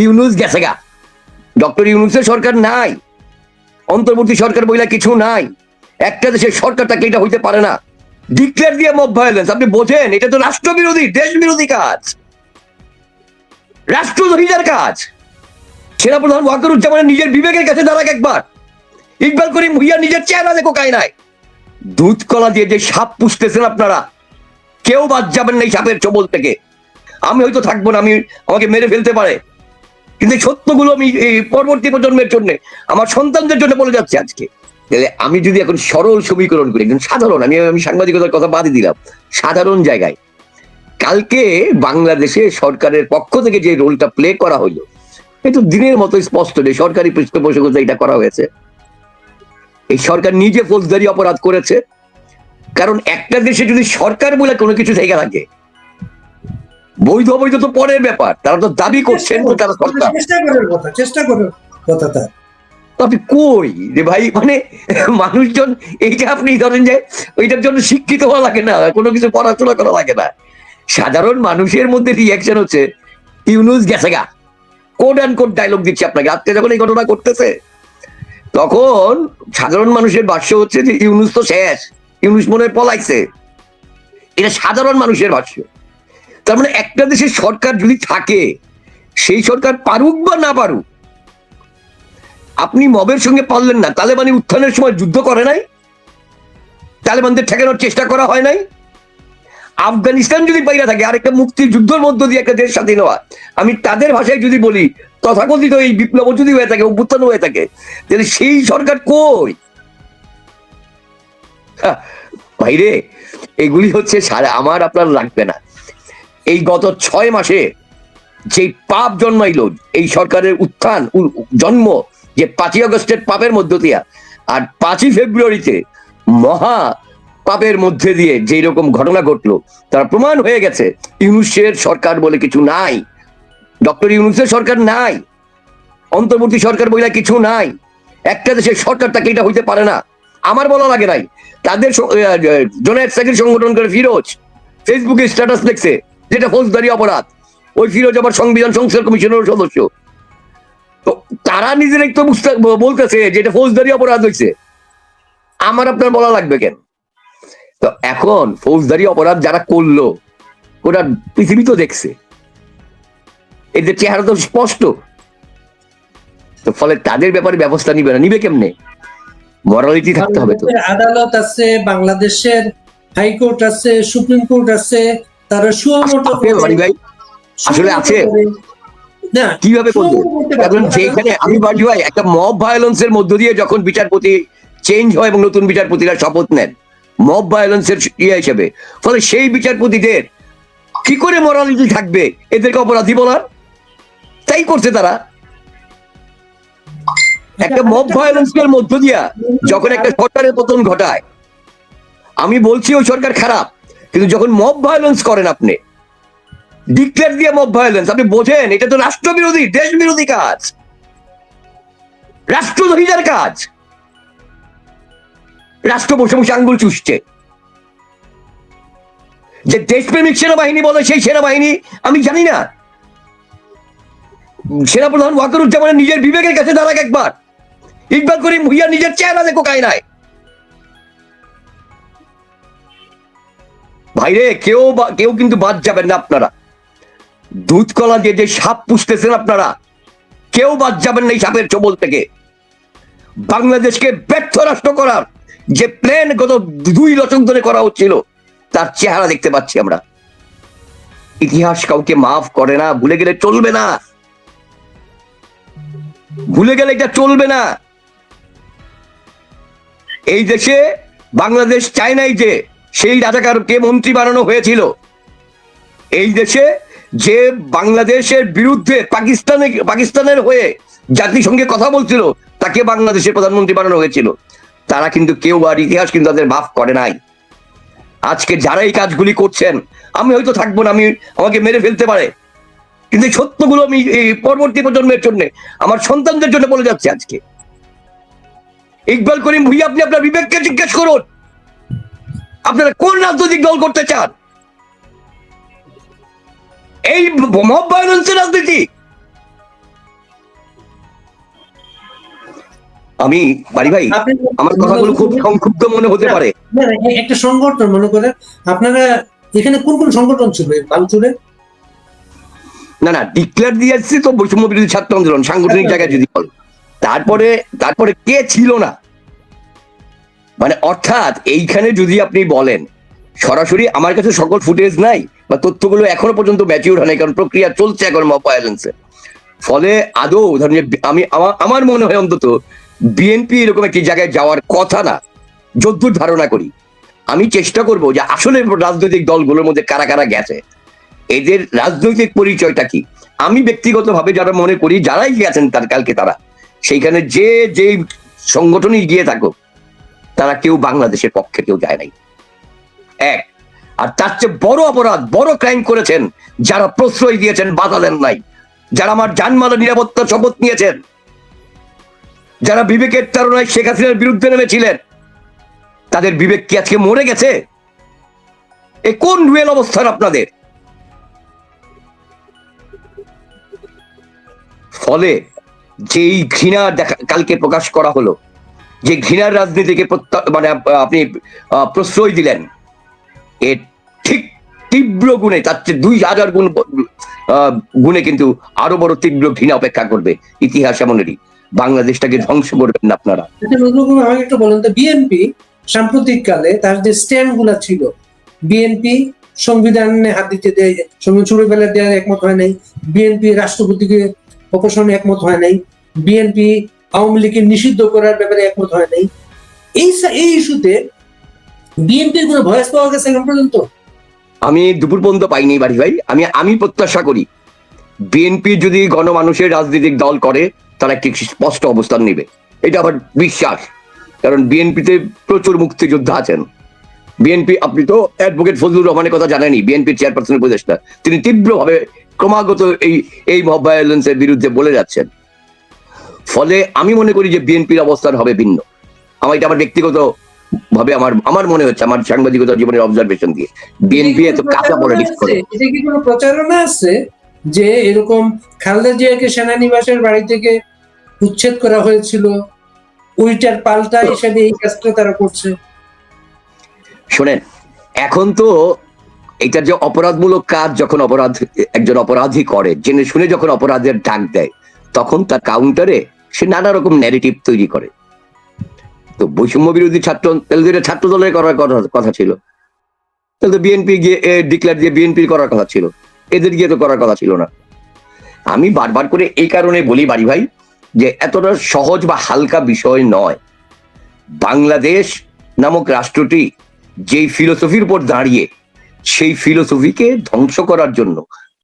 ইউনুস গেছে গা। ডক্টর ইউনুসের সরকার নাই। অন্তর্বর্তী সরকার বইলা কিছু নাই। একটা দেশের সরকার তাকে এটা হইতে পারে না। ডিক্লেয়ার দিয়ে মব ভায়োলেন্স আপনি বোঝেন, এটা তো রাষ্ট্রবিরোধী দেশ বিরোধী কাজ। রাষ্ট্রদ্রোহীদের কাজ। সেনাপ্রধান ওয়াকারুজ্জামানের নিজের বিবেকের কাছে দাঁড়াক একবার। ইকবাল করিম ভুইয়া নিজের চেহারা দেখো কাই নাই। দুধ কলা দিয়ে যে সাপ পুষতেছেন আপনারা, কেউ বাদ যাবেন না এই সাপের চবল থেকে। আমি হয়তো থাকব না, আমি আমাকে মেরে ফেলতে পারে। কিন্তু সত্যগুলো আমি এই পরবর্তী প্রজন্মের জন্য, আমার সন্তানদের জন্য বলে যাচ্ছি আজকে। আমি যদি এখন সরল সমীকরণ করি একদম সাধারণ, আমি আমি সাংবাদিকতার কথা বাদই দিলাম, সাধারণ জায়গায়। কালকে বাংলাদেশে সরকারের পক্ষ থেকে যে রোলটা প্লে করা হইল এটা দিনের মতো স্পষ্ট যে সরকারি পৃষ্ঠপোষকতা এটা করা হয়েছে। এই সরকার নিজে ফৌজদারি অপরাধ করেছে। কারণ একটা দেশে যদি সরকার বলে কোনো কিছু থেকে থাকে বৈধ অবৈধ তো পরের ব্যাপার। তারা তো দাবি করছেন তারা সরকার। চেষ্টা করার কথা চেষ্টা করার কথা তার আপনি কই? যে ভাই মানে মানুষজন এইটা আপনি ধরেন যে ওইটার জন্য শিক্ষিত হওয়া লাগে না কোনো কিছু পড়াশোনা করা লাগে না। সাধারণ মানুষের মধ্যে রিয়াকশন হচ্ছে ইউনুস গেছে গা। কোড অ্যান্ড কোড ডায়লগ দিচ্ছি আপনাকে। আজকে যখন এই ঘটনা করতেছে তখন সাধারণ মানুষের ভাষ্য হচ্ছে যে ইউনুস তো শেষ। ইউনুস মনে পলাইছে। এটা সাধারণ মানুষের ভাষ্য। তার মানে একটা দেশের সরকার যদি থাকে সেই সরকার পারুক বা না পারুক আপনি মবের সঙ্গে পারলেন না তালেবানি উত্থানের সময় যুদ্ধ করে নাই? তালেবানদের ঠেকানোর চেষ্টা করা হয় নাই? আফগানিস্তান যদি বাইরে থাকে আরেকটা মুক্তি যুদ্ধের মধ্য দিয়ে একটা দেশ স্বাধীন হওয়া আমি তাদের ভাষায় যদি বলি তথাকথিত এই বিপ্লব যদি হয়ে থাকে অভ্যুত্থান হয়ে থাকে তাহলে সেই সরকার কই? হা, ভাইরে এগুলি হচ্ছে সারা আমার আপনার লাগবে না। এই গত ছয় মাসে যে পাপ জন্মাইল, এই সরকারের উত্থান জন্ম যে পাঁচই আগস্টের পাপের মধ্য দিয়া আর পাঁচই ফেব্রুয়ারিতে মহা পাপের মধ্যে দিয়ে যেই রকম ঘটনা ঘটলো, তার প্রমাণ হয়ে গেছে, ইউনুসের সরকার বলে কিছু নাই, ডক্টর ইউনুসের সরকার নাই, অন্তর্বর্তী সরকার বলে কিছু নাই, একটা দেশের সরকার তাকে এটা হইতে পারে না, আমার বলা লাগে নাই, তাদের জোনায়েত সাকির সংগঠন করে ফিরোজ, ফেসবুকে স্ট্যাটাস দেখছে যেটা ফৌজদারি অপরাধ। ওই ফিরোজ আবার সংবিধান সংস্কার কমিশনের সদস্য। তো তারা নিজেরাই তো বুঝতে বলতেছে যে এটা ফৌজদারি অপরাধ হয়েছে আমার আপনার বলা লাগবে কেন? তো এখন ফৌজদারি অপরাধ যারা করল, ওরা পৃথিবী তো দেখছে। এদের চেহারা তো স্পষ্ট। তো ফলে তাদের ব্যাপারে ব্যবস্থা নিবে না। নিবে কেমনে? মরালিটি থাকতে হবে তো। আদালত আছে, বাংলাদেশের হাইকোর্ট আছে, সুপ্রিম কোর্ট আছে তারা বাড়ি ভাই আসলে আছে? কীভাবে করবে? না। যেখানে আমি বাড়ি ভাই একটা মব ভায়োলেন্সের মধ্য দিয়ে যখন বিচারপতি চেঞ্জ হয় এবং নতুন বিচারপতিরা শপথ নেন মব ভায়োলেন্সের ইয়ে হিসেবে। ফলে সেই বিচারপতিদের কি করে মরালিটি থাকবে? এদেরকে অপরাধী বলার? তাই করছে তারা। একটা মব ভায়োলেন্সের মধ্য দিয়া যখন একটা সরকারের পতন ঘটায় আমি বলছি ওই সরকার খারাপ। কিন্তু যখন মব ভায়োলেন্স করেন আপনি ডিক্লেয়ার দিয়ে মব ভায়োলেন্স আপনি বোঝেন, এটা তো রাষ্ট্রবিরোধী দেশ বিরোধী কাজ। রাষ্ট্রদ্রোহীদের কাজ। রাষ্ট্র বসে বসে আঙ্গুল চুষছে। যে দেশপ্রেমিক সেনাবাহিনী বলে, সেই সেনাবাহিনী, আমি জানি না। সেনাপ্রধান ওয়াকারুজ্জামানের নিজের বিবেকের কাছে দাঁড়াক একবার। ইকবাল করিম ভুইয়া নিজের চেহারা দেখো কাই নাই ভাইরে কেউ কেউ কিন্তু বাদ যাবেন না আপনারা। দুধ কলা দিয়ে যে সাপ পুষতেছেন আপনারা, কেউ বাদ যাবেন না এই সাপের চবল থেকে। বাংলাদেশকে ব্যর্থ রাষ্ট্র করার যে প্ল্যান গত দুই দশক ধরে করা হচ্ছিল, তার চেহারা দেখতে পাচ্ছি আমরা। ইতিহাস কাউকে মাফ করে না, ভুলে গেলে চলবে না। ভুলে গেলে এটা চলবে না। এই দেশে, বাংলাদেশ চায় নাই যে সেই রাজাকারকে মন্ত্রী বানানো হয়েছিল? এই দেশে যে বাংলাদেশের বিরুদ্ধে পাকিস্তানে, পাকিস্তানের হয়ে জাতিসংঘে কথা বলছিল, তাকে বাংলাদেশের প্রধানমন্ত্রী বানানো হয়েছিল। তারা কিন্তু কেউ আর ইতিহাস কিন্তু তাদের মাফ করে নাই। আজকে যারা এই কাজগুলি করছেন, আমি হয়তো থাকব না, আমি, আমাকে মেরে ফেলতে পারে। কিন্তু এই সত্যগুলো আমি এই পরবর্তী প্রজন্মের জন্য, আমার সন্তানদের জন্য বলে যাচ্ছি আজকে। ইকবাল করিম, ভুইয়া, আপনি আপনার বিবেককে জিজ্ঞেস করুন। আপনারা কোন রাজনৈতিক দল করতে চান? এই মব ভায়োলেন্সের রাজনীতি। আমি বাড়ি ভাই আমার কথাগুলো খুব সংক্ষিপ্ত মনে হতে পারে। একটা সংগঠন মনে করে আপনারা এখানে কোন কোন সংগঠন ছিল? বালুচুরে? না না ডিক্লেয়ার দিয়ে আসছি তো বৈষম্য বিরোধী ছাত্র আন্দোলন সাংগঠনিক আচ্ছা। জায়গায় যদি বল। তারপরে তারপরে কে ছিল না? মানে অর্থাৎ এইখানে যদি আপনি বলেন, সরাসরি আমার কাছে সকল ফুটেজ নাই বা তথ্যগুলো এখনও পর্যন্ত ম্যাচিউর হয় নাই কারণ প্রক্রিয়া চলছে এখন মব ভায়োলেন্সে ফলে আদৌ ধরেন যে আমি আমার মনে হয় অন্তত বিএনপি এরকম একটি জায়গায় যাওয়ার কথা না, যদ্দূর ধারণা করি। আমি চেষ্টা করব যে আসলে রাজনৈতিক দলগুলোর মধ্যে কারা কারা গেছে। এদের রাজনৈতিক পরিচয়টা কি? আমি ব্যক্তিগতভাবে যারা মনে করি, যারাই গেছেন তার কালকে তারা। সেইখানে যে যে সংগঠনই গিয়ে থাকুক তারা কেউ বাংলাদেশের পক্ষে কেউ যায় নাই। এক, আর তার চেয়ে বড় অপরাধ, বড় ক্রাইম করেছেন, যারা প্রশ্রয় দিয়েছেন, বাধা দেন নাই। যারা আমার জানমালের নিরাপত্তা শপথ নিয়েছেন, যারা বিবেকের তারণায় শেখ হাসিনার বিরুদ্ধে নেমেছিলেন, তাদের বিবেক কি আজকে মরে গেছে? এ কোন রুয়েল অবস্থান আপনাদের? ফলে যেই ঘৃণা দেখা কালকে প্রকাশ করা হলো যে ঘৃণার রাজনীতিকে মানে আপনি প্রশ্রয় দিলেন এর ঠিক তীব্র গুণে, তার চেয়ে দুই হাজার গুণ গুণে কিন্তু আরও বড় তীব্র ঘৃণা অপেক্ষা করবে ইতিহাস এমনেরই। বাংলাদেশটাকে ধ্বংস করবেন না আপনারা। আচ্ছা আমাকে একটু বলেন তো, বিএনপি সাম্প্রতিক কালে তার যে স্ট্যান্ডগুলা ছিল, বিএনপি সংবিধানে হাত দিতে দেয়, সংবিধান ছুড়ে ফেলে দেওয়ার একমত হয় নাই, বিএনপি রাষ্ট্রপতিকে অপসারণে একমত হয় নাই, বিএনপি আওয়ামী লীগকে নিষিদ্ধ করার ব্যাপারে একমত হয় নাই। এই এই ইস্যুতে বিএনপির কোনো ভয়েস পাওয়া গেছে এখন পর্যন্ত? আমি দুপুর পর্যন্ত পাইনি বাড়ি ভাই। আমি আমি প্রত্যাশা করি বিএনপি যদি গণমানুষের রাজনৈতিক দল করে, তারা একটি স্পষ্ট অবস্থান নেবে। এটা আমার বিশ্বাস। কারণ বিএনপিতে প্রচুর মুক্তিযোদ্ধা আছেন। বিএনপি, আপনি তো অ্যাডভোকেট ফজলুর রহমানের কথা জানেনই, বিএনপির চেয়ারপারসন উপদেষ্টা। তিনি তীব্রভাবে ক্রমাগত এই এই মব ভায়োলেন্সের বিরুদ্ধে বলে যাচ্ছেন। ফলে আমি মনে করি যে বিএনপির অবস্থান হবে ভিন্ন। আমার এটা আমার ব্যক্তিগত ভাবে আমার আমার মনে হচ্ছে আমার সাংবাদিকতা জীবনের অবজারভেশন দিয়ে। বিএনপি এত কাঁচা পলিটিক্স করে। এটা কি কোনো প্রচারণা আছে যে এরকম খালেদা জিয়াকে সেনানিবাসের বাড়ি থেকে উচ্ছেদ করা হয়েছিল? ওইটার পাল্টা হিসেবে এই কাজটা তারা করছে। শোনেন এখন তো এটা যে অপরাধমূলক কাজ যখন অপরাধ একজন অপরাধী করে জেনে শুনে যখন অপরাধের ডাক দেয় তখন তার কাউন্টারে সে নানা রকম ন্যারেটিভ তৈরি করে। তো বৈষম্য বিরোধী ছাত্র তাহলে এটা ছাত্র দলের করার কথা ছিল। তাহলে তো বিএনপি গিয়ে ডিক্লেয়ার দিয়ে বিএনপির করার কথা ছিল। এদের গিয়ে তো করার কথা ছিল না। আমি বারবার করে এই কারণে বলি বাড়ি ভাই, যে এতটা সহজ বা হালকা বিষয় নয়। বাংলাদেশ নামক রাষ্ট্রটি যেই ফিলোসফির উপর দাঁড়িয়ে, সেই ফিলোসফিকে ধ্বংস করার জন্য